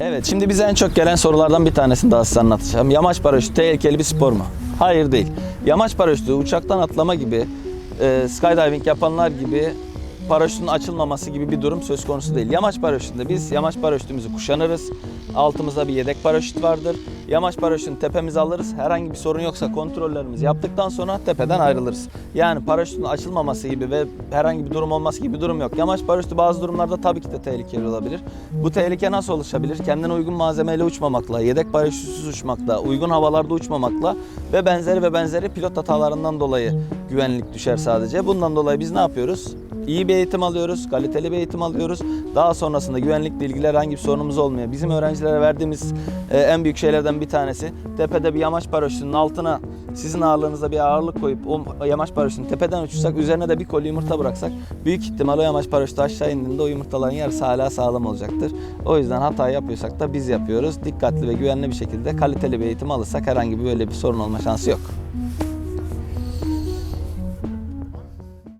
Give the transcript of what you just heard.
Evet, şimdi bize en çok gelen sorulardan bir tanesini daha size anlatacağım. Yamaç paraşütü tehlikeli bir spor mu? Hayır değil. Yamaç paraşütü uçaktan atlama gibi, e, skydiving yapanlar gibi paraşütün açılmaması gibi bir durum söz konusu değil. Yamaç paraşütünde biz yamaç paraşütümüzü kuşanırız. Altımızda bir yedek paraşüt vardır. Yamaç paraşütünü tepemize alırız. Herhangi bir sorun yoksa kontrollerimizi yaptıktan sonra tepeden ayrılırız. Yani paraşütün açılmaması gibi ve herhangi bir durum olması gibi bir durum yok. Yamaç paraşütü bazı durumlarda tabii ki de tehlikeli olabilir. Bu tehlike nasıl oluşabilir? Kendine uygun malzemeyle uçmamakla, yedek paraşütsüz uçmakla, uygun havalarda uçmamakla ve benzeri ve benzeri pilot hatalarından dolayı güvenlik düşer sadece. Bundan dolayı biz ne yapıyoruz? İyi bir eğitim alıyoruz, kaliteli bir eğitim alıyoruz. Daha sonrasında güvenlikle ilgili herhangi bir sorunumuz olmuyor. Bizim öğrencilere verdiğimiz e, en büyük şeylerden bir tanesi tepede bir yamaç paraşütünün altına sizin ağırlığınıza bir ağırlık koyup o yamaç paraşütünü tepeden uçursak üzerine de bir koli yumurta bıraksak büyük ihtimal o yamaç paraşütü aşağı indiğinde o yumurtaların yarısı hala sağlam olacaktır. O yüzden hata yapıyorsak da biz yapıyoruz. Dikkatli ve güvenli bir şekilde kaliteli bir eğitim alırsak herhangi bir böyle bir sorun olma şansı yok.